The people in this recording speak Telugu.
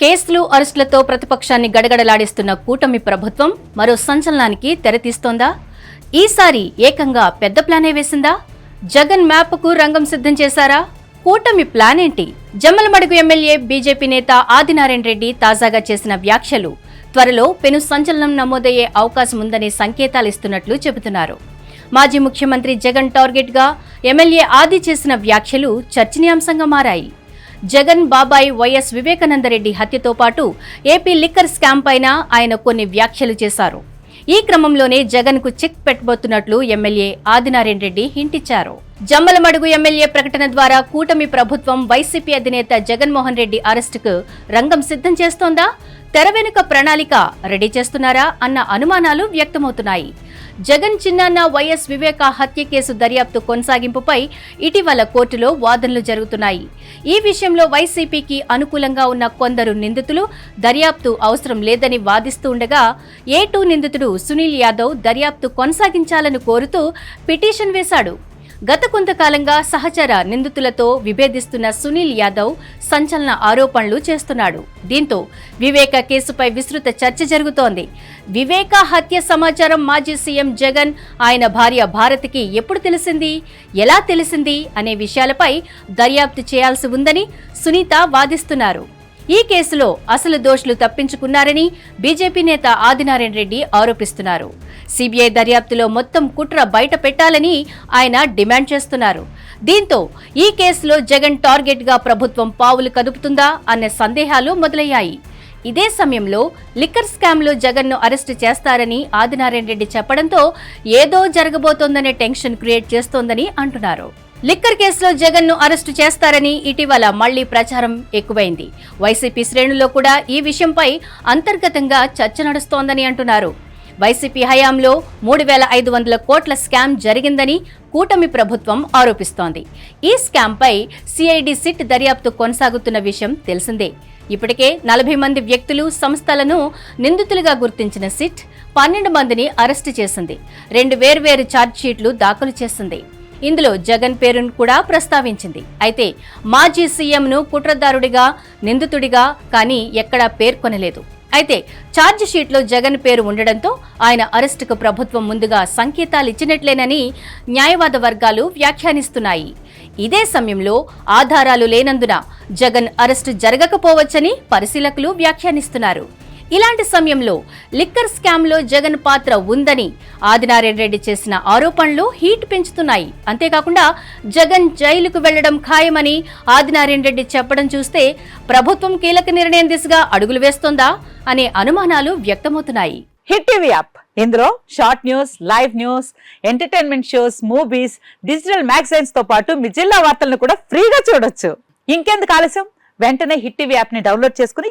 కేసులు అరెస్టులతో ప్రతిపక్షాన్ని గడగడలాడిస్తున్న కూటమి ప్రభుత్వం మరో సంచలనానికి తెరతీస్తోందా? ఈసారి ఏకంగా పెద్ద ప్లానే వేసిందా? జగన్ మ్యాప్కు రంగం సిద్ధం చేశారా? కూటమి ప్లాన్ ఏంటి జమ్మలమడుగు ఎమ్మెల్యే బీజేపీ నేత ఆదినారాయణ రెడ్డి తాజాగా చేసిన వ్యాఖ్యలు త్వరలో పెను సంచలనం నమోదయ్యే అవకాశం ఉందనే సంకేతాలు ఇస్తున్నట్లు చెబుతున్నారు. మాజీ ముఖ్యమంత్రి జగన్ టార్గెట్గా ఎమ్మెల్యే ఆది చేసిన వ్యాఖ్యలు చర్చనీయాంశంగా మారాయి. జగన్ బాబాయ్ వైఎస్ వివేకానందరెడ్డి హత్యతో పాటు ఏపీ లిక్కర్ స్కామ్ పైన ఆయన కొన్ని వ్యాఖ్యలు చేశారు. ఈ క్రమంలోనే జగన్కు చెక్ పెట్టబోతున్నట్లు ఎమ్మెల్యే ఆదినారాయణ రెడ్డి హింటిచ్చారు. జమ్మలమడుగు ఎమ్మెల్యే ప్రకటన ద్వారా కూటమి ప్రభుత్వం వైసీపీ అధినేత జగన్మోహన్ రెడ్డి అరెస్టుకు రంగం సిద్ధం చేస్తోందా? తెర వెనుక ప్రణాళిక రెడీ చేస్తున్నారా? అన్న అనుమానాలు వ్యక్తమవుతున్నాయి. జగన్ చిన్నాన్న వైఎస్ వివేక హత్య కేసు దర్యాప్తు కొనసాగింపుపై ఇటీవల కోర్టులో వాదనలు జరుగుతున్నాయి. ఈ విషయంలో వైసీపీకి అనుకూలంగా ఉన్న కొందరు నిందితులు దర్యాప్తు అవసరం లేదని వాదిస్తూ ఉండగా ఏ టూ నిందితుడు సునీల్ యాదవ్ దర్యాప్తు కొనసాగించాలని కోరుతూ పిటిషన్ వేశాడు. గత కొంతకాలంగా సహచర నిందితులతో విభేదిస్తున్న సునీల్ యాదవ్ సంచలన ఆరోపణలు చేస్తున్నాడు. దీంతో వివేక కేసుపై విస్తృత చర్చ జరుగుతోంది. వివేక హత్య సమాచారం మాజీ సీఎం జగన్ ఆయన భార్య భారతికి ఎప్పుడు తెలిసింది ఎలా తెలిసింది అనే విషయాలపై దర్యాప్తు చేయాల్సి ఉందని సునీత వాదిస్తున్నారు. ఈ కేసులో అసలు దోషులు తప్పించుకున్నారని బీజేపీ నేత ఆదినారాయణ రెడ్డి ఆరోపిస్తున్నారు. సిబిఐ దర్యాప్తులో మొత్తం కుట్ర బయట పెట్టాలని ఆయన డిమాండ్ చేస్తున్నారు. దీంతో ఈ కేసులో జగన్ టార్గెట్గా ప్రభుత్వం పావులు కదుపుతుందా అనే సందేహాలు మొదలయ్యాయి. ఇదే సమయంలో లిక్కర్ స్కామ్లో జగన్ను అరెస్టు చేస్తారని ఆదినారాయణ రెడ్డి చెప్పడంతో ఏదో జరగబోతోందనే టెన్షన్ క్రియేట్ చేస్తోందని అంటున్నారు. లిక్కర్ కేసులో జగన్ను అరెస్టు చేస్తారని ఇటీవల మళ్ళీ ప్రచారం ఎక్కువైంది. వైసీపీ శ్రేణుల్లో కూడా ఈ విషయంపై అంతర్గతంగా చర్చ నడుస్తోందని అంటున్నారు. వైసీపీ హయాంలో మూడు వేల ఐదు వందల కోట్ల స్కామ్ జరిగిందని కూటమి ప్రభుత్వం ఆరోపిస్తోంది. ఈ స్కామ్పై సిఐడి సిట్ దర్యాప్తు కొనసాగుతున్న విషయం తెలిసిందే. ఇప్పటికే నలభై మంది వ్యక్తులు సంస్థలను నిందితులుగా గుర్తించిన సిట్ పన్నెండు మందిని అరెస్టు చేసింది. రెండు వేర్వేరు ఛార్జ్షీట్లు దాఖలు చేసింది. ఇందులో జగన్ పేరును కూడా ప్రస్తావించింది. అయితే మాజీ సీఎంను కుట్రదారుడిగా నిందితుడిగా కానీ ఎక్కడా పేర్కొనలేదు. అయితే ఛార్జ్ షీట్లో జగన్ పేరు ఉండడంతో ఆయన అరెస్టుకు ప్రభుత్వం ముందుగా సంకేతాలు ఇచ్చినట్లేనని న్యాయవాద వర్గాలు వ్యాఖ్యానిస్తున్నాయి. ఇదే సమయంలో ఆధారాలు లేనందున జగన్ అరెస్టు జరగకపోవచ్చని పరిశీలకులు వ్యాఖ్యానిస్తున్నారు. ఇలాంటి సమయంలో లిక్కర్ స్కామ్లో జగన్ పాత్ర ఉందని ఆదినారాయణ రెడ్డి చేసిన ఆరోపణలు హీట్ పెంచుతున్నాయి. అంతేకాకుండా జగన్ జైలుకు వెళ్ళడం ఖాయమని ఆదినారాయణ రెడ్డి చెప్పడం చూస్తే ప్రభుత్వం కీలక నిర్ణయం దిశగా అడుగులు వేస్తోందా అనే అనుమానాలు వ్యక్తమవుతున్నాయి. Hit TV app. ఇందులో short news live news entertainment shows movies digital మ్యాగజైన్స్తో పాటు మీ జిల్లా వార్తలను కూడా ఫ్రీగా చూడొచ్చు. ఇంకెందుకు ఆలస్యం? వెంటనే హిట్ టీవీ యాప్ని డౌన్లోడ్ చేసుకుని